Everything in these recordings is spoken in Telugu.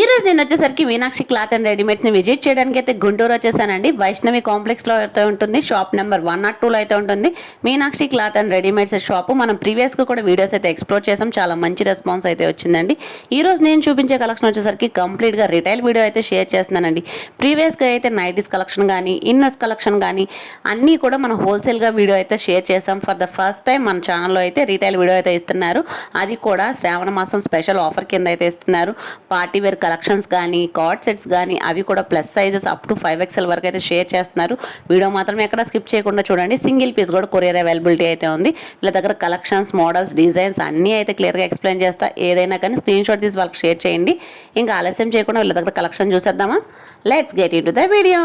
ఈ రోజు నేను వచ్చేసరికి మీనాక్షి క్లాత్ అండ్ రెడీమేడ్స్ని విజిట్ చేయడానికి అయితే గుంటూరు వచ్చేసానండి. వైష్ణవి కాంప్లెక్స్లో అయితే ఉంటుంది shop number one nought two లో అయితే ఉంటుంది. Meenakshi cloth and readymades shop. మనం ప్రీవియస్గా కూడా వీడియోస్ అయితే ఎక్స్ప్లోర్ చేసాం చాలా మంచి రెస్పాన్స్ అయితే వచ్చిందండి. ఈ రోజు నేను చూపించే కలెక్షన్ వచ్చేసరికి కంప్లీట్గా రిటైల్ వీడియో అయితే షేర్ చేస్తున్నానండి. ప్రీవియస్గా అయితే నైటీస్ కలెక్షన్ కానీ ఇన్నర్స్ కలెక్షన్ కానీ అన్నీ కూడా మనం హోల్సేల్గా వీడియో అయితే షేర్ చేసాం. ఫర్ ద ఫస్ట్ టైం మన ఛానల్లో అయితే రిటైల్ వీడియో అయితే ఇస్తున్నారు. అది కూడా శ్రావణ మాసం స్పెషల్ ఆఫర్ కింద అయితే ఇస్తున్నారు. పార్టీ వేర్ కలెక్షన్స్ కానీ కార్డ్ సెట్స్ కానీ అవి కూడా plus sizes up to five XL వరకు అయితే షేర్ చేస్తున్నారు. వీడియో మాత్రం ఎక్కడ స్కిప్ చేయకుండా చూడండి. సింగిల్ పీస్ కూడా కొరియర్ అవైలబిలిటీ అయితే ఉంది. వీళ్ళ దగ్గర కలెక్షన్స్ మోడల్స్ డిజైన్స్ అన్నీ అయితే క్లియర్గా ఎక్స్ప్లెయిన్ చేస్తా. ఏదైనా కానీ స్క్రీన్ షాట్ తీసి వాళ్ళకి షేర్ చేయండి. ఇంకా ఆలస్యం చేయకుండా వీళ్ళ దగ్గర కలెక్షన్ చూసేద్దామా? Let's get into the video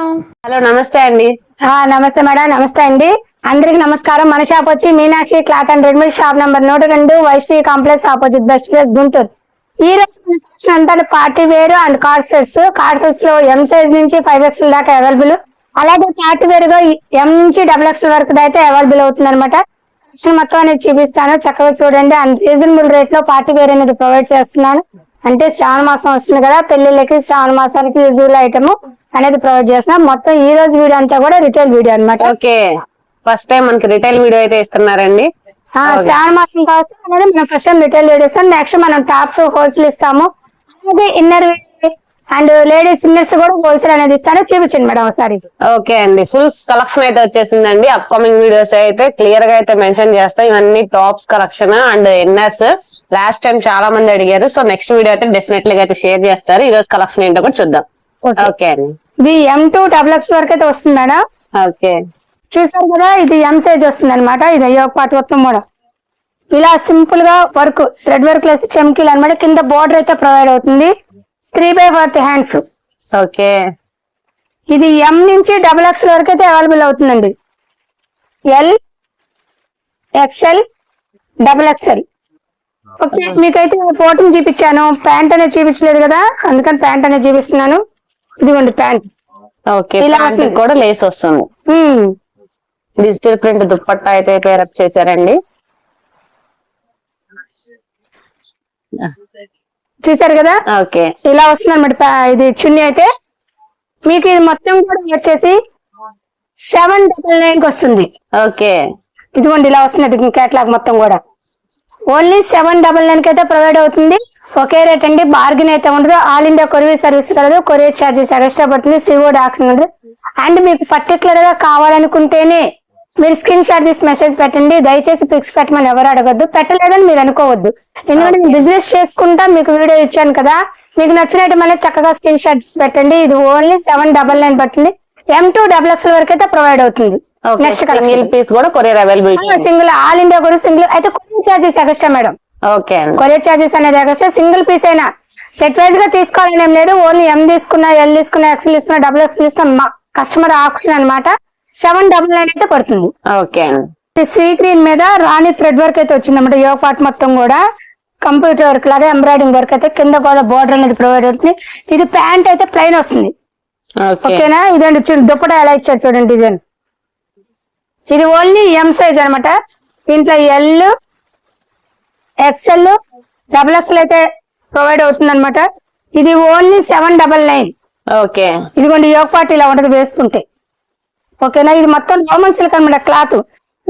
hello నమస్తే అండి. ఆ, నమస్తే మేడం నమస్తే అండి. అందరికి నమస్కారం. మన షాప్ వచ్చి Meenakshi cloth and readymade shop number నూట రెండు Vaishnavi complex opposite best place Guntur. ఈ రోజు అంతా party wear and card sets. Card సెట్స్లో M size నుంచి ఫైవ్ ఎక్స్ దాకా అవైలబుల్ అలాగే పార్టీ వేర్గా ఎం నుంచి డబుల్ ఎక్స్ వరకు అయితే అవైలబుల్ అవుతుంది అనమాట మొత్తం అనేది చూపిస్తాను. చక్కగా చూడండి. అండ్ రీజనబుల్ రేట్లో పార్టీ వేర్ అనేది ప్రొవైడ్ చేస్తున్నాను. అంటే శ్రావణ మాసం వస్తుంది కదా పెళ్ళిళ్ళకి శ్రావణ మాసానికి యూజువల్ ఐటమ్ అనేది ప్రొవైడ్ చేస్తున్నాం మొత్తం ఈ రోజు వీడియో అంతా కూడా రిటైల్ వీడియో అనమాట ఓకే. ఫస్ట్ టైం మనకి రిటైల్ వీడియో అయితే ఇస్తున్నారండి. శ్రావణ మాసం కోసం అనేది మనం ఫస్ట్ టైం రిటైల్ ఇస్తాం నెక్స్ట్ మనం టాప్స్ హోల్సేల్ ఇస్తాము. అలాగే ఇన్నర్ అండ్ లేడీస్ ఇన్నర్స్ కూడా హోల్సేల్ అనేది ఇస్తాను. చూపించండి మేడం ఒకసారి. ఓకే అండి. ఫుల్ కలెక్షన్ అయితే వచ్చేసిందండి. అప్కమింగ్ వీడియోస్ అయితే క్లియర్గా అయితే మెన్షన్ చేస్తాం. ఇవన్నీ tops collection and inners last time చాలా మంది అడిగారు. సో నెక్స్ట్ వీడియో అయితే డెఫినెట్లీ అయితే షేర్ చేస్తారు. ఈ రోజు కలెక్షన్ ఏంటో కూడా చూద్దాం. ఓకే. అండి. ఇది ఎం టూ డబుల్ ఎక్స్ వరకు అయితే వస్తుంది మేడం. ఓకే. చూసారు కదా ఇది ఎం సైజ్ వస్తుంది అనమాట ఇది అయ్యో పాటు మొత్తం కూడా ఇలా సింపుల్గా వర్క్ థ్రెడ్ వర్క్ వేసి చెమ్కీలు అనమాట కింద బోర్డర్ అయితే ప్రొవైడ్ అవుతుంది. Three by fourth hands. Okay. ఇది ఎం నుంచి డబుల్ ఎక్స్ వరకు అయితే అవైలబుల్ అవుతుందండి. L XL double XL. Okay మీకైతే ఫోటోని చూపించాను. ప్యాంట్ అనేది చూపించలేదు కదా అందుకని ప్యాంట్ అనేది చూపిస్తున్నాను. ఇదిగోండి ప్యాంట్. ఓకే ఇలా. కూడా లేస్ వస్తుంది. డిజిటల్ ప్రింట్ దుప్పట్టా అయితే పేరప్ చేశారండి. చూసారు కదా? ఓకే. ఇలా వస్తుంది అనమాట ఇది చున్నీ అయితే. మీకు ఇది మొత్తం కూడా వచ్చేసి సెవెన్ డబల్ నైన్కి వస్తుంది. ఓకే. ఇదిగోండి ఇలా వస్తుంది కేటలాగ్ మొత్తం కూడా. ఓన్లీ సెవెన్ డబల్ నైన్కి అయితే ప్రొవైడ్ అవుతుంది. ఒకే రేట్ అండి. బార్గెన్ అయితే ఉండదు. ఆల్ ఇండియా కొరియర్ సర్వీస్ కలదు. కొరియర్ ఛార్జెస్ ఎక్స్ట్రా పడుతుంది. సివో డాక్టర్ ఉండదు అండ్ మీకు పర్టికులర్గా కావాలనుకుంటేనే మీరు స్క్రీన్ షాట్ తీసి మెసేజ్ పెట్టండి. దయచేసి పిక్స్ పెట్టమని ఎవరు అడగద్దు. పెట్టలేదని మీరు అనుకోవద్దు. ఎందుకంటే నేను బిజినెస్ చేసుకుంటా మీకు వీడియో ఇచ్చాను కదా. మీకు నచ్చినట్టు మళ్ళీ చక్కగా స్క్రీన్ షాట్ తీసి పెట్టండి. ఇది ఓన్లీ సెవెన్ డబల్ నైన్ పడుతుంది ఎం టూ డబల్ ఎక్స్ వరకు అయితే ప్రొవైడ్ అవుతుంది. నెక్స్ట్ సింగిల్ పీస్ కూడా courier availability single all India కూడా సింగిల్ అయితే courier charges extra madam okay courier charges అనేది ఎక్స్ట్రా సింగిల్ పీస్ అయినా సెట్ వైజ్గా తీసుకోవాలని ఏం లేదు. ఓన్లీ ఎం తీసుకున్నా ఎల్ తీసుకున్నా ఎక్స్ఎల్ తీసుకున్నా డబుల్ ఎక్స్ తీసుకున్నా కస్టమర్ ఆప్షన్ అన్నమాట. సెవెన్ డబుల్ నైన్ అయితే పడుతుంది. ఓకే. అండి సీ గ్రీన్ మీద రాణి థ్రెడ్ వర్క్ అయితే వచ్చిందన్నమాట. యోగ పార్ట్ మొత్తం కూడా కంప్యూటర్ వర్క్ లాగా ఎంబ్రాయిడింగ్ వర్క్ అయితే కింద కూడా బోర్డర్ అనేది ప్రొవైడ్ అవుతుంది. ఇది ప్యాంట్ అయితే ప్లెయిన్ వస్తుంది. ఓకే. ఓకేనా? ఇదండి చిన్న దుప్పట ఎలా ఇచ్చారు చూడండి డిజైన్. ఇది ఓన్లీ ఎం సైజ్ అన్నమాట. దీంట్లో ఎల్ ఎక్స్ఎల్ డబుల్ ఎక్స్ఎల్ అయితే ప్రొవైడ్ అవుతుంది అనమాట ఇది only seven double nine. Okay. ఇదిగోండి యోగ పార్టీ ఇలా ఉంటది వేసుకుంటే. ఓకేనా? ఇది మొత్తం రోమన్ సిల్క్ అనమాట cloth.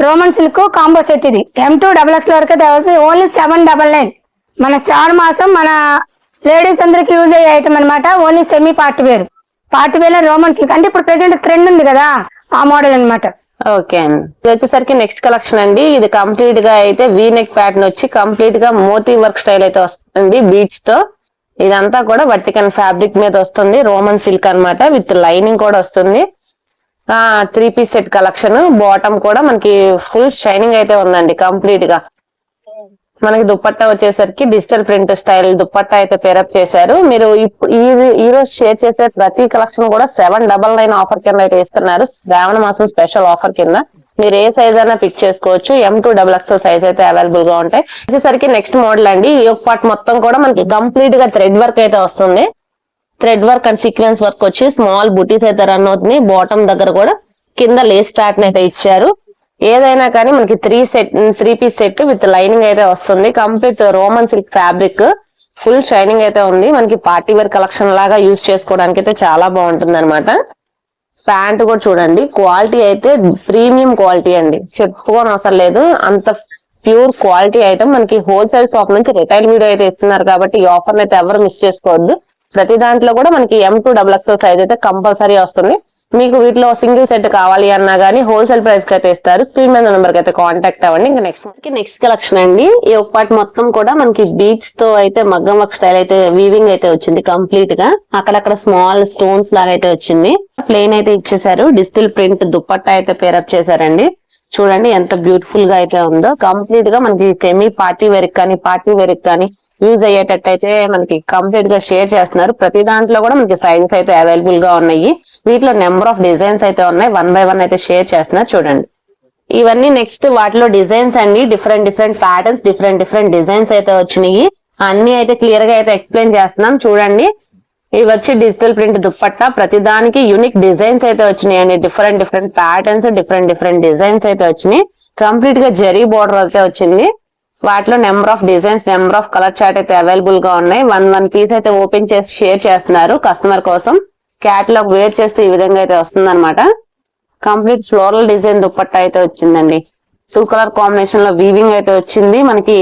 Roman silk combo set ఇది. ఎం టూ డబల్ ఎక్స్ వరకు అయితే ఓన్లీ సెవెన్ డబల్ నైన్. మన శ్రావణ మాసం మన లేడీస్ అందరికి యూజ్ అయ్యే ఐటమ్ అనమాట only semi party wear. Party wear Roman silk. అంటే ఇప్పుడు ప్రెసెంట్ ట్రెండ్ ఉంది కదా ఆ మోడల్ అనమాట ఓకే అండి. ఇది వచ్చేసరికి నెక్స్ట్ కలెక్షన్ అండి. ఇది కంప్లీట్గా అయితే వీ నెక్ ప్యాటర్న్ వచ్చి కంప్లీట్గా మోతీ వర్క్ స్టైల్ అయితే వస్తుంది బీచ్తో. ఇదంతా కూడా వర్టికన్ ఫ్యాబ్రిక్ మీద వస్తుంది. రోమన్ సిల్క్ అన్నమాట. విత్ లైనింగ్ కూడా వస్తుంది. Three piece set collection bottom కూడా మనకి ఫుల్ షైనింగ్ అయితే ఉందండి కంప్లీట్గా. మనకి దుప్పట్ట వచ్చేసరికి డిజిటల్ ప్రింట్ స్టైల్ దుప్పట్ట అయితే పేరప్ చేశారు. మీరు ఈ ఈ రోజు షేర్ చేసే ప్రతి కలెక్షన్ కూడా సెవెన్ డబల్ నైన్ ఆఫర్ కింద అయితే ఇస్తున్నారు శ్రావణ మాసం స్పెషల్ ఆఫర్ కింద. మీరు ఏ సైజ్ అయినా పిక్ చేసుకోవచ్చు. M two double XL size అయితే అవైలబుల్గా ఉంటాయి. వచ్చేసరికి నెక్స్ట్ మోడల్ అండి. ఈ యొక్క పార్ట్ మొత్తం కూడా మనకి కంప్లీట్గా థ్రెడ్ వర్క్ అయితే వస్తుంది. Thread work and sequence work వచ్చి స్మాల్ బుటీస్ అయితే రన్ అవుతుంది బాటమ్ దగ్గర కూడా కింద లేస్ ప్యాటర్న్ అయితే ఇచ్చారు. ఏదైనా కానీ మనకి three set three piece set with lining అయితే వస్తుంది. Complete Roman silk fabric full shining అయితే ఉంది. మనకి పార్టీ వేర్ కలెక్షన్ లాగా యూజ్ చేసుకోవడానికి అయితే చాలా బాగుంటుంది అనమాట ప్యాంట్ కూడా చూడండి. క్వాలిటీ అయితే ప్రీమియం క్వాలిటీ అండి. చెప్పుకోని అవసరం లేదు. అంత ప్యూర్ క్వాలిటీ ఐటమ్ మనకి హోల్సేల్ షాప్ నుంచి రిటైల్ వీడియో అయితే ఇస్తున్నారు కాబట్టి ఈ ఆఫర్ అయితే ఎవరు మిస్ చేసుకోవద్దు. ప్రతి దాంట్లో కూడా మనకి M two double XL size అయితే కంపల్సరీ వస్తుంది. మీకు వీటిలో సింగిల్ సెట్ కావాలి అన్నా గానీ హోల్సేల్ ప్రైస్కి అయితే ఇస్తారు. స్క్రీన్ మీద నెంబర్ అయితే కాంటాక్ట్ అవ్వండి. ఇంకా నెక్స్ట్ నెక్స్ట్ కలెక్షన్ అండి. ఈ ఒక పార్ట్ మొత్తం కూడా మనకి బీచ్తో అయితే మగ్గం వర్క్ స్టైల్ అయితే వీవింగ్ అయితే వచ్చింది కంప్లీట్గా. అక్కడక్కడ స్మాల్ స్టోన్స్ లాగా అయితే వచ్చింది. ప్లేన్ అయితే ఇచ్చేసారు డిజిటల్ ప్రింట్ దుప్పట్టా అయితే పేరప్ చేశారండి. చూడండి ఎంత బ్యూటిఫుల్గా అయితే ఉందో. కంప్లీట్గా మనకి సెమీ పార్టీ వేర్ కానీ పార్టీ వేర్ కానీ యూజ్ అయ్యేటట్టు అయితే మనకి కంప్లీట్గా షేర్ చేస్తున్నారు. ప్రతి దాంట్లో కూడా మనకి సైజెస్ అయితే అవైలబుల్గా ఉన్నాయి. వీటిలో నెంబర్ ఆఫ్ డిజైన్స్ అయితే ఉన్నాయి. వన్ బై వన్ అయితే షేర్ చేస్తున్నారు. చూడండి. ఇవన్నీ నెక్స్ట్ వాటిలో డిజైన్స్ అండి different different patterns different different designs అయితే వచ్చినాయి. అన్ని అయితే క్లియర్గా అయితే ఎక్స్ప్లెయిన్ చేస్తున్నాం. చూడండి. ఇవి వచ్చి డిజిటల్ ప్రింట్ దుప్పట్టా. ప్రతి దానికి యూనిక్ డిజైన్స్ అయితే వచ్చినాయండి. Different different patterns different different designs అయితే వచ్చినాయి. కంప్లీట్గా జరీ బోర్డర్ అయితే వచ్చింది. వాటిలో number of designs number of colour chart అయితే అవైలబుల్గా ఉన్నాయి. వన్ వన్ పీస్ అయితే ఓపెన్ చేసి షేర్ చేస్తున్నారు కస్టమర్ కోసం. క్యాటలాగ్ వేర్ చేస్తే ఈ విధంగా అయితే వస్తుంది కంప్లీట్ ఫ్లోరల్ డిజైన్ దుప్పట్టా అయితే వచ్చిందండి. టూ కలర్ కాంబినేషన్లో వీవింగ్ అయితే వచ్చింది. మనకి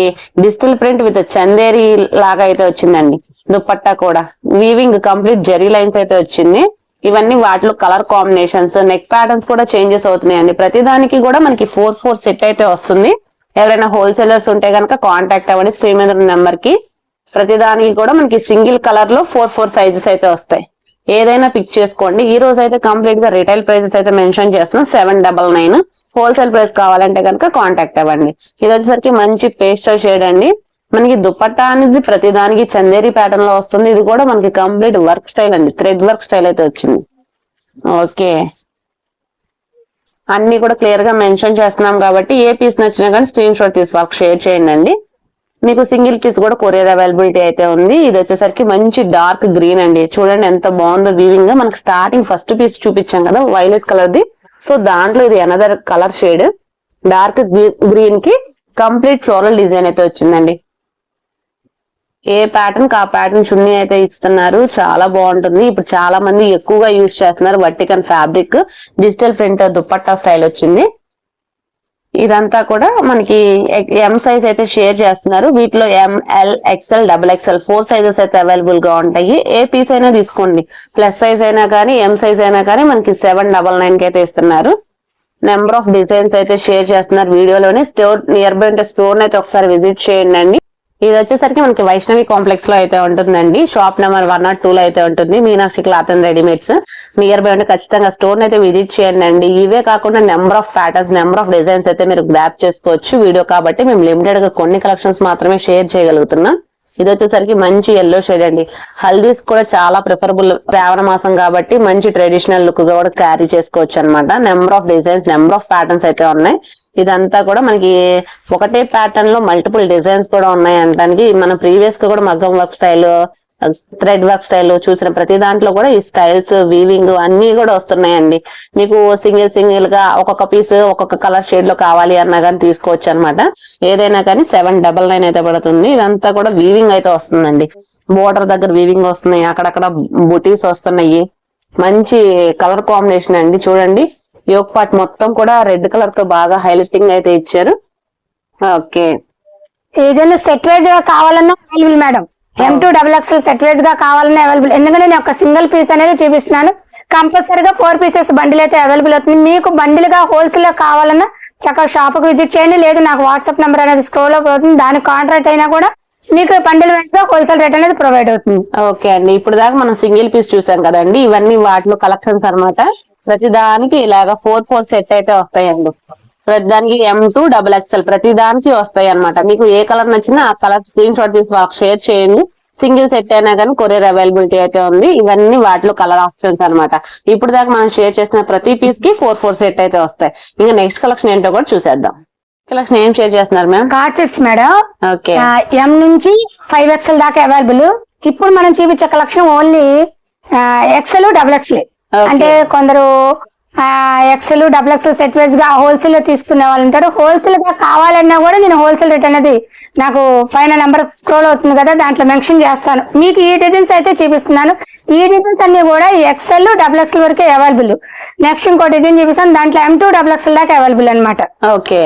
డిజిటల్ ప్రింట్ విత్ చందేరి లాగా అయితే వచ్చిందండి. దుప్పట్టా కూడా. వీవింగ్ కంప్లీట్ జరీ లైన్స్ అయితే వచ్చింది. ఇవన్నీ వాటిలో కలర్ కాంబినేషన్స్ నెక్ ప్యాటర్న్స్ కూడా చేంజెస్ అవుతున్నాయండి. ప్రతి దానికి కూడా మనకి ఫోర్ ఫోర్ సెట్ అయితే వస్తుంది. ఎవరైనా హోల్సేలర్స్ ఉంటే కనుక కాంటాక్ట్ అవ్వండి స్క్రీన్ మీద నెంబర్కి. ప్రతి దానికి కూడా మనకి సింగిల్ కలర్లో ఫోర్ ఫోర్ సైజెస్ అయితే వస్తాయి. ఏదైనా పిక్ చేసుకోండి. ఈ రోజు అయితే కంప్లీట్గా రిటైల్ ప్రైసెస్ అయితే మెన్షన్ చేస్తున్నాం. Seven double nine wholesale price కావాలంటే కనుక కాంటాక్ట్ అవ్వండి. ఇది వచ్చేసరికి మంచి పేస్టల్ షేడ్ అండి. మనకి దుపట్టా అనేది ప్రతి దానికి చందేరి ప్యాటర్న్లో వస్తుంది. ఇది కూడా మనకి కంప్లీట్ వర్క్ స్టైల్ అండి. థ్రెడ్ వర్క్ స్టైల్ అయితే వచ్చింది. ఓకే అన్ని కూడా క్లియర్గా మెన్షన్ చేస్తున్నాం కాబట్టి ఏ పీస్ నచ్చినా కానీ స్క్రీన్ షాట్ తీసి వాళ్ళకి షేర్ చేయండి మీకు సింగిల్ పీస్ కూడా కొరియర్ అవైలబిలిటీ అయితే ఉంది. ఇది వచ్చేసరికి మంచి డార్క్ గ్రీన్ అండి. చూడండి ఎంత బాగుందో వీవింగ్గా మనకి స్టార్టింగ్ ఫస్ట్ పీస్ చూపించాం కదా వైలెట్ కలర్ ది. సో దాంట్లో ఇది అనదర్ కలర్ షేడ్ డార్క్ గ్రీన్కి కంప్లీట్ ఫ్లోరల్ డిజైన్ అయితే వచ్చిందండి. ఏ ప్యాటర్న్ ఆ ప్యాటర్న్ చున్నీ అయితే ఇస్తున్నారు? చాలా బాగుంటుంది. ఇప్పుడు చాలా మంది ఎక్కువగా యూజ్ చేస్తున్నారు వర్టికన్ fabric digital print dupatta style వచ్చింది. ఇదంతా కూడా మనకి ఎం సైజ్ అయితే షేర్ చేస్తున్నారు. వీటిలో M L XL double XL four sizes అయితే అవైలబుల్గా ఉంటాయి. ఏ పీస్ అయినా తీసుకోండి. ప్లస్ సైజ్ అయినా కానీ ఎం సైజ్ అయినా కానీ మనకి సెవెన్ డబల్ నైన్కి అయితే ఇస్తున్నారు. నెంబర్ ఆఫ్ డిజైన్స్ అయితే షేర్ చేస్తున్నారు. వీడియోలోనే స్టోర్ నియర్ బై ఉంటే స్టోర్ అయితే ఒకసారి విజిట్ చేయండి ఇది వచ్చేసరికి మనకి వైష్ణవి కాంప్లెక్స్లో అయితే ఉంటుందండి. Shop number one nought two లో అయితే ఉంటుంది. Meenakshi cloth and readymades. Nearby ఉంటే ఖచ్చితంగా స్టోర్ అయితే విజిట్ చేయండి అండి. ఇవే కాకుండా number of patterns number of designs అయితే మీరు గ్రాప్ చేసుకోవచ్చు. వీడియో కాబట్టి మేము లిమిటెడ్గా కొన్ని కలెక్షన్స్ మాత్రమే షేర్ చేయగలుగుతున్నాం. ఇది వచ్చేసరికి మంచి ఎల్లో షేడ్ అండి. హల్దీస్ కూడా చాలా ప్రిఫరబుల్ శ్రావణ మాసం కాబట్టి మంచి ట్రెడిషనల్ లుక్గా కూడా క్యారీ చేసుకోవచ్చు అనమాట number of designs number of patterns అయితే ఉన్నాయి. ఇదంతా కూడా మనకి ఒకటే ప్యాటర్న్లో మల్టిపుల్ డిజైన్స్ కూడా ఉన్నాయి అనడానికి మన ప్రీవియస్గా కూడా మగ్గం work style thread work style చూసిన ప్రతి దాంట్లో కూడా ఈ స్టైల్స్ వీవింగ్ అన్ని కూడా వస్తున్నాయండి. మీకు సింగిల్ సింగిల్గా ఒక్కొక్క పీస్ ఒక్కొక్క కలర్ షేడ్లో కావాలి అన్నా కానీ తీసుకోవచ్చు అనమాట ఏదైనా కానీ సెవెన్ డబల్ నైన్ అయితే పడుతుంది. ఇదంతా కూడా వీవింగ్ అయితే వస్తుందండి. బోర్డర్ దగ్గర వీవింగ్ వస్తున్నాయి. అక్కడక్కడ బుటీస్ వస్తున్నాయి. మంచి కలర్ కాంబినేషన్ అండి. చూడండి. యోగ్ పార్ట్ మొత్తం కూడా రెడ్ కలర్తో బాగా హైలైటింగ్ అయితే ఇచ్చారు. ఓకే. ఏదైనా సెట్ వైజ్గా కావాలన్నా available madam. M two double XL set వైజ్గా కావాలన్నా అవైలబుల్ ఎందుకంటే నేను ఒక సింగిల్ పీస్ అనేది చూపిస్తున్నాను. కంపల్సరీగా ఫోర్ పీసెస్ బండిల్ అయితే అవైలబుల్ అవుతుంది. మీకు బండిల్గా హోల్సేల్గా కావాలన్నా చక్కగా షాప్కు విజిట్ చేయండి. లేదు నాకు వాట్సాప్ నెంబర్ అనేది స్క్రోల్ అప్ అవుతుంది దానికి కాంట్రాక్ట్ అయినా కూడా మీకు బండిల్ వైజ్గా హోల్సేల్ రేట్ అనేది ప్రొవైడ్ అవుతుంది. ఓకే అండి. ఇప్పుడు దాకా మనం సింగిల్ పీస్ చూసాం కదండి. ఇవన్నీ వాటిలో కలెక్షన్స్ అన్నమాట. ప్రతి దానికి ఇలాగా ఫోర్ ఫోర్ సెట్ అయితే వస్తాయండి. దానికి ఎం టూ డబుల్ ఎక్స్ఎల్ ప్రతి దానికి వస్తాయి అన్నమాట. మీకు ఏ కలర్ నచ్చినా ఆ కలర్ స్క్రీన్ షాట్ తీసి మాకు షేర్ చేయండి. సింగిల్ సెట్ అయినా కానీ కొరియర్ అవైలబిలిటీ అయితే ఉంది. ఇవన్నీ వాటిలో కలర్ ఆప్షన్స్ అన్నమాట. ఇప్పుడు దాకా మనం షేర్ చేసిన ప్రతి పీస్కి ఫోర్ ఫోర్ సెట్ అయితే వస్తాయి. ఇంకా నెక్స్ట్ కలెక్షన్ ఏంటో కూడా చూసేద్దాం. కలెక్షన్ ఏం షేర్ చేస్తున్నారు ma'am card sets madam. Okay M నుంచి ఫైవ్ ఎక్స్ఎల్ దాకా అవైలబుల్ ఇప్పుడు మనం చూపించే collection only XL double XL. అంటే కొందరు ఎక్సెల్ డబుల్ ఎక్సెల్ సెట్ వైజ్గా హోల్సేల్లో తీసుకునే వాళ్ళు ఉంటారు. హోల్సేల్గా కావాలన్నా కూడా నేను హోల్సేల్ రేట్ అనేది నాకు పైన నెంబర్ స్క్రోల్ అవుతుంది కదా దాంట్లో మెన్షన్ చేస్తాను. మీకు ఈ డిజైన్స్ అయితే చూపిస్తున్నాను. ఈ డిజైన్స్ అన్ని కూడా ఎక్సెల్ డబుల్ ఎక్సెల్ వరకే అవైలబుల్ నెక్స్ట్ ఇంకో డిజైన్ చూపిస్తాను. దాంట్లో ఎం టూ డబుల్ ఎక్సెల్ దాకా అవైలబుల్ అనమాట ఓకే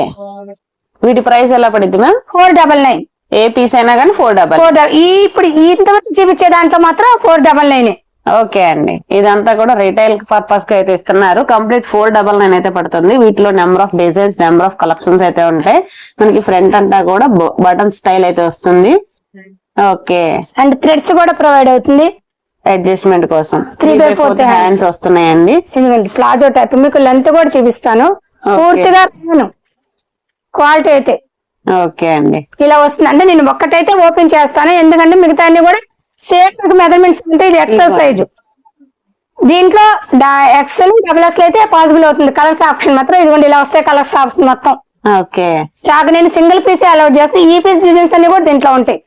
వీటి ప్రైస్ ఎలా పడుద్ది మ్యామ్ ఫోర్ డబల్ నైన్ ఏ పీస్ అయినా కానీ ఫోర్ డబల్ ఫోర్ ఈ ఇప్పుడు ఇంతవరకు చూపించే దాంట్లో మాత్రం ఫోర్ డబల్ నైన్ ఓకే అండి. ఇదంతా కూడా రీటైల్ పర్పస్కి అయితే ఇస్తున్నారు. కంప్లీట్ ఫోర్ డబల్ నైన్ అయితే పడుతుంది. వీటిలో number of designs number of collections అయితే ఉంటాయి. మనకి ఫ్రంట్ అంతా కూడా బటన్ స్టైల్ అయితే వస్తుంది. ఓకే. అండ్ థ్రెడ్స్ కూడా ప్రొవైడ్ అవుతుంది? అడ్జస్ట్మెంట్ కోసం. By fourth hands. హ్యాండ్స్ వస్తున్నాయండి. ఎందుకంటే ప్లాజో టైప్ మీకు లెంత్ కూడా చూపిస్తాను. పూర్తిగా క్వాలిటీ అయితే. ఓకే అండి. ఇలా వస్తుంది. అంటే నేను ఒక్కటైతే ఓపెన్ చేస్తాను. ఎందుకంటే మిగతా అన్ని కూడా సేమ్ మెజర్మెంట్స్ ఉంటే ఇది ఎక్సెల్ సైజ్ దీంట్లో ఎక్సెల్ డబుల్ ఎక్సెల్ అయితే పాసిబుల్ అవుతుంది. కలర్స్ ఆప్షన్ మాత్రం ఇదిగోండి ఇలా వస్తాయి కలర్స్ ఆప్షన్ మొత్తం. ఓకే. స్టాక్ నేను సింగిల్ పీస్ అలౌట్ చేస్తాను ఈ పీస్ డిజైన్స్ అన్ని కూడా దీంట్లో ఉంటాయి.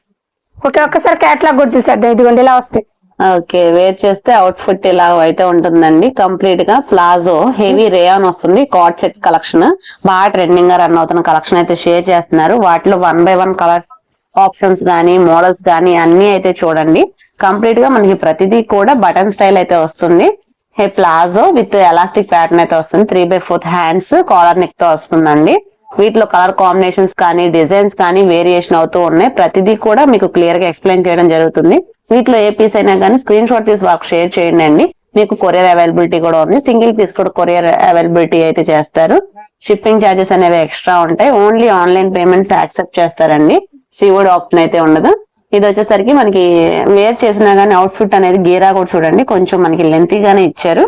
ఓకే ఒక్కసారి క్యాట్లాగ్ కూడా చూసేద్దాం. ఇదిగోండి ఇలా వస్తాయి. ఓకే వేర్ చేస్తే అవుట్ ఫిట్ ఇలా అయితే ఉంటుందండి. కంప్లీట్గా ప్లాజో హెవీ రేయాన్ వస్తుంది. కార్డ్ సెట్స్ కలెక్షన్ బాగా ట్రెండింగ్గా రన్ అవుతున్న కలెక్షన్ అయితే షేర్ చేస్తున్నారు. వాటిలో one by one colour options కానీ మోడల్స్ కానీ అన్ని అయితే చూడండి. కంప్లీట్గా మనకి ప్రతిదీ కూడా బటన్ స్టైల్ అయితే వస్తుంది. హే ప్లాజో విత్ ఎలాస్టిక్ ప్యాటర్న్ అయితే వస్తుంది. Three by fourth hands collar నెక్తో వస్తుందండి. వీటిలో కలర్ కాంబినేషన్స్ కానీ డిజైన్స్ కానీ వేరియేషన్ అవుతూ ఉన్నాయి. ప్రతిదీ కూడా మీకు క్లియర్గా ఎక్స్ప్లెయిన్ చేయడం జరుగుతుంది. వీటిలో ఏ పీస్ అయినా కానీ స్క్రీన్ షాట్ తీసి వాళ్ళకి షేర్ చేయండి అండి. మీకు కొరియర్ అవైలబిలిటీ కూడా ఉంది. సింగిల్ పీస్ కూడా కొరియర్ అవైలబిలిటీ అయితే చేస్తారు. షిప్పింగ్ ఛార్జెస్ అనేవి ఎక్స్ట్రా ఉంటాయి. ఓన్లీ ఆన్లైన్ పేమెంట్స్ యాక్సెప్ట్ చేస్తారండి. సిఓడి ఆప్షన్ అయితే ఉండదు. ఇది వచ్చేసరికి మనకి వేర్ చేసినా గానీ అవుట్ఫిట్ అనేది గీరా కూడా చూడండి. కొంచెం మనకి లెంతీ గానే ఇచ్చారు.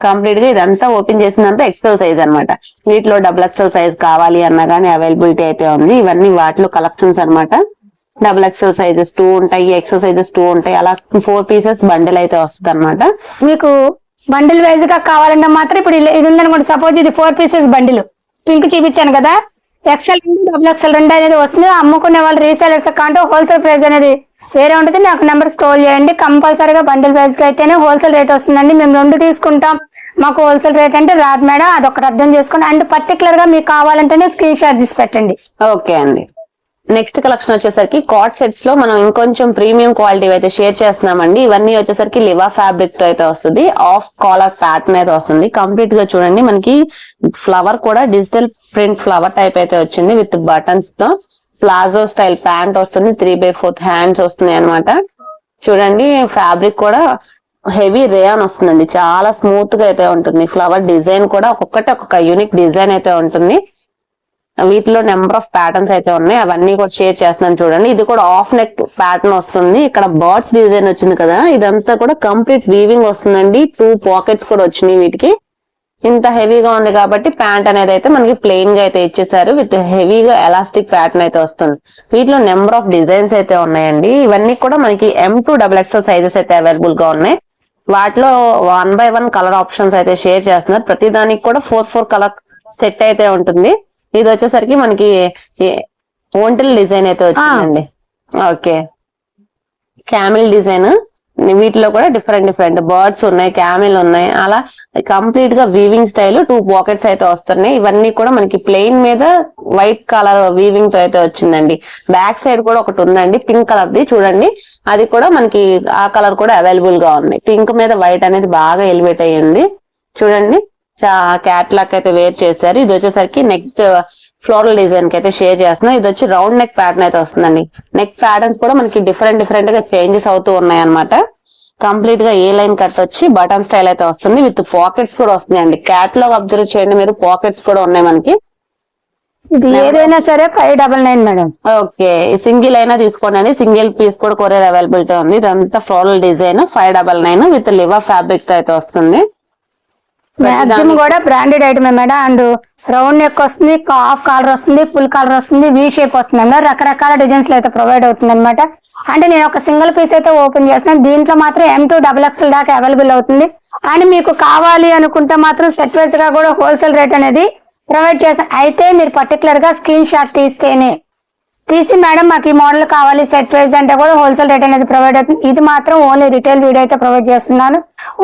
కంప్లీట్గా ఇదంతా ఓపెన్ చేసినంత ఎక్సెల్ సైజ్ అనమాట వీటిలో డబుల్ ఎక్సెల్ సైజ్ కావాలి అన్నా గానీ అవైలబిలిటీ అయితే ఉంది. ఇవన్నీ వాటిలో కలెక్షన్స్ అన్నమాట. డబుల్ ఎక్సెల్ సైజెస్ టూ ఉంటాయి ఎక్సెల్ సైజెస్ టూ ఉంటాయి. అలా ఫోర్ పీసెస్ బండిల్ అయితే వస్తుంది అనమాట మీకు బండిల్ వైజ్గా కావాలంటే మాత్రం ఇప్పుడు ఇది ఉందనుకోండి. సపోజ్ ఇది ఫోర్ పీసెస్ బండిల్ పింక్ చూపించాను కదా. ఎక్సెల్ రెండు డబుల్ ఎక్సెల్ రెండు అనేది వస్తుంది. అమ్ముకునే వాళ్ళు రీసేలర్స్ కాంటే హోల్సేల్ ప్రైస్ అనేది వేరే ఉంటుంది. నాకు నెంబర్ స్టోర్ చేయండి. కంపల్సరీగా బండిల్ వైజ్ అయితేనే హోల్సేల్ రేట్ వస్తుందండి. మేము రెండు తీసుకుంటాం. మాకు హోల్సేల్ రేట్ అంటే రాదు మేడం. అదొకటి అర్థం చేసుకోండి. అండ్ పర్టికులర్గా మీకు కావాలంటేనే స్క్రీన్ షాట్ తీసి పెట్టండి. ఓకే అండి. నెక్స్ట్ కలెక్షన్ వచ్చేసరికి కాట్ సెట్స్లో మనం ఇంకొంచెం ప్రీమియం క్వాలిటీ అయితే షేర్ చేస్తున్నామండి. ఇవన్నీ వచ్చేసరికి లివా ఫ్యాబ్రిక్తో అయితే వస్తుంది. ఆఫ్ కాలర్ ప్యాటర్న్ అయితే వస్తుంది. కంప్లీట్గా చూడండి. మనకి ఫ్లవర్ కూడా డిజిటల్ ప్రింట్ ఫ్లవర్ టైప్ అయితే వచ్చింది విత్ బటన్స్తో. ప్లాజో స్టైల్ ప్యాంట్ వస్తుంది. త్రీ బై ఫోర్త్ హ్యాండ్స్ వస్తున్నాయి అనమాట చూడండి ఫ్యాబ్రిక్ కూడా హెవీ రేయాన్ వస్తుందండి. చాలా స్మూత్గా అయితే ఉంటుంది. ఫ్లవర్ డిజైన్ కూడా ఒక్కొక్కటి ఒక్కొక్క యూనిక్ డిజైన్ అయితే ఉంటుంది. వీటిలో నెంబర్ ఆఫ్ ప్యాటర్న్స్ అయితే ఉన్నాయి. అవన్నీ కూడా షేర్ చేస్తున్నాను చూడండి. ఇది కూడా ఆఫ్ నెక్ ప్యాటర్న్ వస్తుంది. ఇక్కడ బర్డ్స్ డిజైన్ వచ్చింది కదా. ఇదంతా కూడా కంప్లీట్ వీవింగ్ వస్తుందండి. టూ పాకెట్స్ కూడా వచ్చినాయి వీటికి. ఇంత హెవీగా ఉంది కాబట్టి ప్యాంట్ అనేది అయితే మనకి ప్లెయిన్గా అయితే ఇచ్చేసారు విత్ హెవీగా ఎలాస్టిక్ ప్యాటర్న్ అయితే వస్తుంది. వీటిలో నెంబర్ ఆఫ్ డిజైన్స్ అయితే ఉన్నాయండి. ఇవన్నీ కూడా మనకి M two double XL sizes అయితే అవైలబుల్గా ఉన్నాయి. వాటిలో one by one colour options అయితే షేర్ చేస్తున్నారు. ప్రతి దానికి కూడా ఫోర్ ఫోర్ కలర్ సెట్ అయితే ఉంటుంది. ఇది వచ్చేసరికి మనకి ఒంటిల్ డిజైన్ అయితే వచ్చిందండి. ఓకే. Camel design. వీటిలో కూడా డిఫరెంట్ డిఫరెంట్ బర్డ్స్ ఉన్నాయి క్యామిల్ ఉన్నాయి. అలా కంప్లీట్గా వీవింగ్ స్టైల్ టూ పాకెట్స్ అయితే వస్తున్నాయి. ఇవన్నీ కూడా మనకి ప్లెయిన్ మీద వైట్ కలర్ వీవింగ్తో అయితే వచ్చిందండి. బ్యాక్ సైడ్ కూడా ఒకటి ఉందండి. పింక్ కలర్ ది చూడండి. అది కూడా మనకి ఆ కలర్ కూడా అవైలబుల్గా ఉంది. పింక్ మీద వైట్ అనేది బాగా ఎలివేట్ అయ్యింది. చూడండి. క్యాట్లాక్ అయితే వేర్ చేశారు. ఇది వచ్చేసరికి నెక్స్ట్ ఫ్లోరల్ డిజైన్కి అయితే షేర్ చేస్తున్నాం. ఇది వచ్చి రౌండ్ నెక్ ప్యాటర్న్ అయితే వస్తుందండి. నెక్ ప్యాటర్న్స్ కూడా మనకి డిఫరెంట్ డిఫరెంట్గా చేంజెస్ అవుతూ ఉన్నాయి అనమాట కంప్లీట్గా ఏ లైన్ కట్ వచ్చి బటన్ స్టైల్ అయితే వస్తుంది. విత్ పాకెట్స్ కూడా వస్తున్నాయండి క్యాట్లాగ్ అబ్జర్వ్ చేయండి మీరు. పాకెట్స్ కూడా ఉన్నాయి మనకి. ఇది ఏదైనా సరే five double nine madam okay. Single అయినా తీసుకోండి. సింగిల్ పీస్ కూడా కొరియర్ అవైలబిలిటీ ఉంది. ఇదంతా floral design five double nine with liver ఫ్యాబ్రిక్తో అయితే వస్తుంది. మ్యాక్సిమం కూడా బ్రాండెడ్ ఐటమే మేడం. అండ్ రౌండ్ నెక్ వస్తుంది హాఫ్ కాలర్ వస్తుంది ఫుల్ కాలర్ వస్తుంది వి షేప్ వస్తుంది. మేడం రకరకాల డిజైన్స్ అయితే ప్రొవైడ్ అవుతుంది అనమాట అంటే నేను ఒక సింగిల్ పీస్ అయితే ఓపెన్ చేస్తున్నాను. దీంట్లో మాత్రం ఎం టూ డబల్ ఎక్స్ఎల్ దాకా అవైలబుల్ అవుతుంది. అండ్ మీకు కావాలి అనుకుంటే మాత్రం సెట్ వైజ్గా కూడా హోల్సేల్ రేట్ అనేది ప్రొవైడ్ చేస్తాను. అయితే మీరు పర్టికులర్గా స్క్రీన్ షాట్ తీస్తేనే తీసి మేడం మాకు ఈ మోడల్ కావాలి సెట్ వైజ్ అంటే కూడా హోల్సేల్ రేట్ అనేది ప్రొవైడ్ అవుతుంది. ఇది మాత్రం ఓన్లీ రిటైల్ వీడియో అయితే ప్రొవైడ్ చేస్తున్నాను.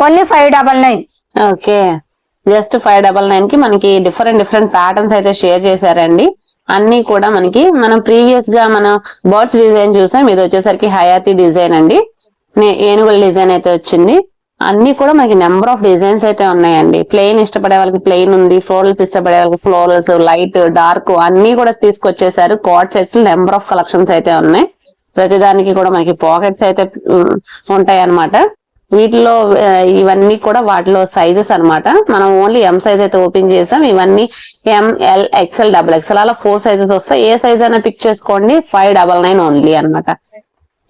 Only five double nine okay. Just five double నైన్కి మనకి డిఫరెంట్ డిఫరెంట్ ప్యాటర్న్స్ అయితే షేర్ చేశారండి. అన్ని కూడా మనకి మనం ప్రీవియస్గా మనం బర్డ్స్ డిజైన్ చూసాం. ఇది వచ్చేసరికి హయాతి డిజైన్ అండి. ఏనుగుల డిజైన్ అయితే వచ్చింది. అన్ని కూడా మనకి నెంబర్ ఆఫ్ డిజైన్స్ అయితే ఉన్నాయండి. ప్లెయిన్ ఇష్టపడే వాళ్ళకి ప్లెయిన్ ఉంది. ఫ్లోరల్స్ ఇష్టపడే వాళ్ళకి ఫ్లోరల్స్ లైట్ డార్క్ అన్ని కూడా తీసుకొచ్చేసారు. Coat sets number of collections అయితే ఉన్నాయి. ప్రతిదానికి కూడా మనకి పాకెట్స్ అయితే ఉంటాయి అనమాట వీటిలో ఇవన్నీ కూడా వాటిలో సైజెస్ అన్నమాట. మనం ఓన్లీ ఎం సైజ్ అయితే ఓపెన్ చేసాం. ఇవన్నీ M L XL double XL అలా ఫోర్ సైజెస్ వస్తాయి. ఏ సైజ్ అయినా పిక్ చేసుకోండి. ఫైవ్ డబల్ నైన్ ఓన్లీ అన్నమాట.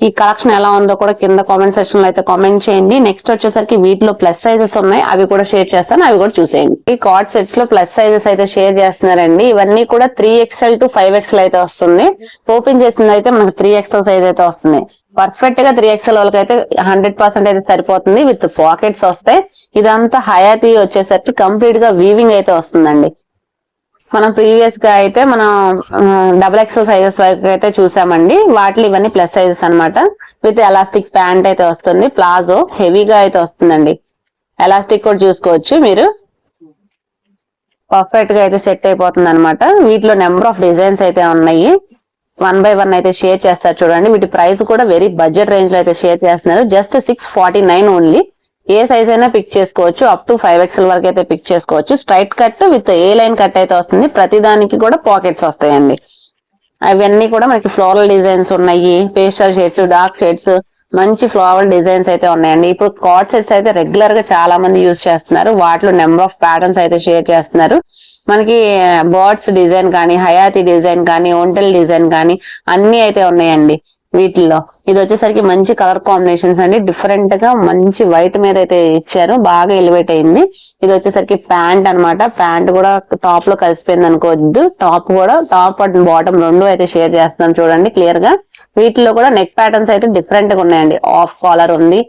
ఈ కలెక్షన్ ఎలా ఉందో కూడా కింద కామెంట్ సెక్షన్లో అయితే కామెంట్ చేయండి. నెక్స్ట్ వచ్చేసరికి వీటిలో ప్లస్ సైజెస్ ఉన్నాయి. అవి కూడా షేర్ చేస్తాను. అవి కూడా చూసేయండి. ఈ కార్డ్ సెట్స్లో ప్లస్ సైజెస్ అయితే షేర్ చేస్తున్నారండి. ఇవన్నీ కూడా three XL to five XL అయితే వస్తుంది. ఓపెన్ చేసింది అయితే మనకు త్రీ ఎక్స్ఎల్ సైజ్ అయితే వస్తుంది. పర్ఫెక్ట్గా త్రీ ఎక్స్ఎల్ వాళ్ళకి అయితే హండ్రెడ్ పర్సెంట్ అయితే సరిపోతుంది. విత్ పాకెట్స్ వస్తాయి ఇదంతా హయాతి వచ్చేసరికి కంప్లీట్గా వీవింగ్ అయితే వస్తుందండి. మనం ప్రీవియస్గా అయితే మనం డబుల్ ఎక్స్ఎల్ సైజెస్ వరకు అయితే చూసామండి. వాటిలో ఇవన్నీ ప్లస్ సైజెస్ అనమాట విత్ ఎలాస్టిక్ ప్యాంట్ అయితే వస్తుంది. ప్లాజో హెవీగా అయితే వస్తుందండి. ఎలాస్టిక్ కూడా చూసుకోవచ్చు మీరు. పర్ఫెక్ట్గా అయితే సెట్ అయిపోతుంది అనమాట వీటిలో నెంబర్ ఆఫ్ డిజైన్స్ అయితే ఉన్నాయి. వన్ బై వన్ అయితే షేర్ చేస్తారు చూడండి. వీటి ప్రైస్ కూడా వెరీ బడ్జెట్ రేంజ్లో అయితే షేర్ చేస్తున్నారు. Just six forty nine only ఏ సైజ్ అయినా పిక్ చేసుకోవచ్చు. అప్ టు ఫైవ్ ఎక్స్ఎల్ వరకు అయితే పిక్ చేసుకోవచ్చు. Straight cut with A line cut అయితే వస్తుంది. ప్రతి దానికి కూడా పాకెట్స్ వస్తాయండి. అవన్నీ కూడా మనకి ఫ్లోరల్ డిజైన్స్ ఉన్నాయి. పేస్టల్ షేడ్స్ డార్క్ షేడ్స్ మంచి ఫ్లవర్ డిజైన్స్ అయితే ఉన్నాయండి. ఇప్పుడు కార్డ్ సెట్స్ అయితే రెగ్యులర్గా చాలా మంది యూజ్ చేస్తున్నారు. వాటిలో నెంబర్ ఆఫ్ ప్యాటర్న్స్ అయితే షేర్ చేస్తున్నారు. మనకి eh, బర్డ్స్ డిజైన్ కానీ హయాతి డిజైన్ కానీ ఒంటెల్ డిజైన్ కానీ అన్ని అయితే ఉన్నాయండి. వీటిల్లో. ఇది వచ్చేసరికి మంచి కలర్ కాంబినేషన్స్ అండి. డిఫరెంట్గా మంచి వైట్ మీద అయితే ఇచ్చారు. బాగా ఎలివేట్ అయింది. ఇది వచ్చేసరికి ప్యాంట్ అన్నమాట. ప్యాంట్ కూడా టాప్లో కలిసిపోయింది అనుకోవద్దు. టాప్ కూడా టాప్ అండ్ బాటమ్ రెండు అయితే షేర్ చేస్తున్నాం చూడండి క్లియర్గా. వీటిలో కూడా నెక్ ప్యాటర్న్స్ అయితే డిఫరెంట్గా ఉన్నాయండి. ఆఫ్ కాలర్ ఉంది.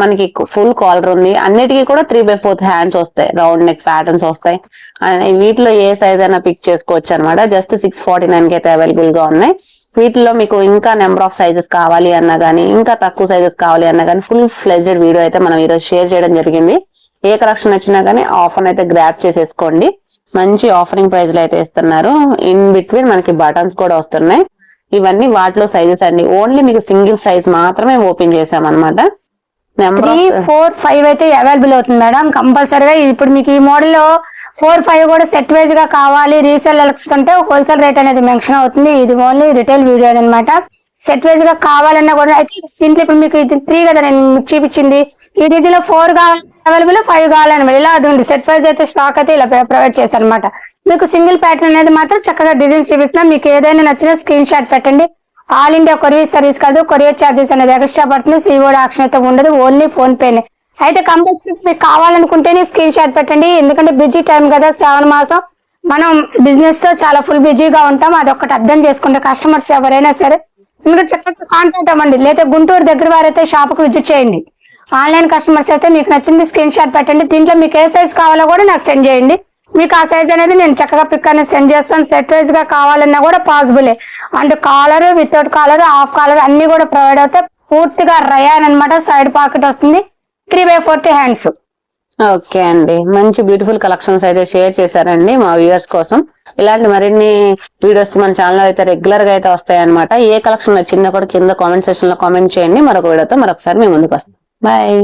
మనకి ఫుల్ కాలర్ ఉంది. అన్నిటికీ కూడా త్రీ బై ఫోర్త్ హ్యాండ్స్ వస్తాయి. రౌండ్ నెక్ ప్యాటర్న్స్ వస్తాయి. వీటిలో ఏ సైజ్ అయినా పిక్ చేసుకోవచ్చు అనమాట జస్ట్ సిక్స్ ఫార్టీ నైన్కి అయితే అవైలబుల్గా ఉన్నాయి. వీటిలో మీకు ఇంకా నెంబర్ ఆఫ్ సైజెస్ కావాలి అన్నా గానీ ఇంకా తక్కువ సైజెస్ కావాలి అన్నా గానీ ఫుల్ ఫ్లెజ్డ్ వీడియో అయితే మనం ఈరోజు షేర్ చేయడం జరిగింది. ఏ కలెక్షన్ వచ్చినా గానీ ఆఫర్ అయితే గ్రాప్ చేసేసుకోండి. మంచి ఆఫరింగ్ ప్రైస్లో అయితే ఇస్తున్నారు. ఇన్ బిట్వీన్ మనకి బటన్స్ కూడా వస్తున్నాయి. ఇవన్నీ వాటిలో సైజెస్ అండి. ఓన్లీ మీకు సింగిల్ సైజ్ మాత్రమే ఓపెన్ చేసాం అనమాట త్రీ ఫోర్ ఫైవ్ అయితే అవైలబుల్ అవుతుంది మేడం కంపల్సరీగా ఇప్పుడు మీకు ఈ మోడల్లో ఫోర్ ఫైవ్ కూడా సెట్ వైజ్గా కావాలి. రీసేల్ కంటే హోల్సేల్ రేట్ అనేది మెన్షన్ అవుతుంది. ఇది ఓన్లీ రిటైల్ వీడియో అనమాట సెట్ వైజ్గా కావాలన్నా కూడా అయితే దీంట్లో ఇప్పుడు మీకు ఇది త్రీ కదా నేను చూపించింది. ఈ డిజి లో ఫోర్ అవైలబుల్ ఫైవ్ కావాలన్నమాట ఇలా అది ఉంది. సెట్ వైజ్ అయితే స్టాక్ అయితే ఇలా ప్రొవైడ్ చేశారు అనమాట మీకు సింగిల్ ప్యాటర్న్ అనేది మాత్రం చక్కగా డిజైన్స్ చూపిస్తున్నా. మీకు ఏదైనా నచ్చిన స్క్రీన్ షాట్ పెట్టండి. ఆల్ ఇండియా కొరియర్ సర్వీస్ కాదు కొరియర్ చార్జెస్ అనేది ఎక్స్ట్రా పడుతుంది సీఓడి ఆప్షన్ అయితే ఉండదు ఓన్లీ ఫోన్ పేనే. అయితే కంపల్సరీ మీకు కావాలనుకుంటేనే స్క్రీన్ షాట్ పెట్టండి ఎందుకంటే బిజీ టైం కదా శ్రావణ మాసం. మనం బిజినెస్తో చాలా ఫుల్ బిజీగా ఉంటాం అదొకటి అర్థం చేసుకుంటే కస్టమర్స్ ఎవరైనా సరే. మీరు చక్కగా కాంటాక్ట్ అవ్వండి లేదా గుంటూరు దగ్గర వారైతే షాప్కు విజిట్ చేయండి. ఆన్లైన్ కస్టమర్స్ అయితే మీకు నచ్చింది స్క్రీన్ షాట్ పెట్టండి దీంట్లో మీకు ఏ సైజ్ కావాలో కూడా నాకు సెండ్ చేయండి. మీకు ఆ సైజ్ అనేది నేను చక్కగా పిక్ అనేది సెండ్ చేస్తాను. సెట్ వైజ్గా కావాలన్నా కూడా పాసిబులే and collar without collar half collar అన్ని కూడా ప్రొవైడ్ అవుతాయి. పూర్తిగా రయాన్ అన్నమాట సైడ్ పాకెట్ వస్తుంది. Three by forty hands okay అండి. మంచి బ్యూటిఫుల్ కలెక్షన్స్ అయితే షేర్ చేశారండి మా వ్యూవర్స్ కోసం. ఇలాంటి మరిన్ని వీడియోస్ మన ఛానల్ అయితే రెగ్యులర్గా అయితే వస్తాయి అనమాట ఏ కలెక్షన్ నచ్చిందో కూడా కింద కామెంట్ సెక్షన్లో కామెంట్ చేయండి. మరొక వీడియోతో మరొకసారి మేము ముందుకు వస్తాం. బాయ్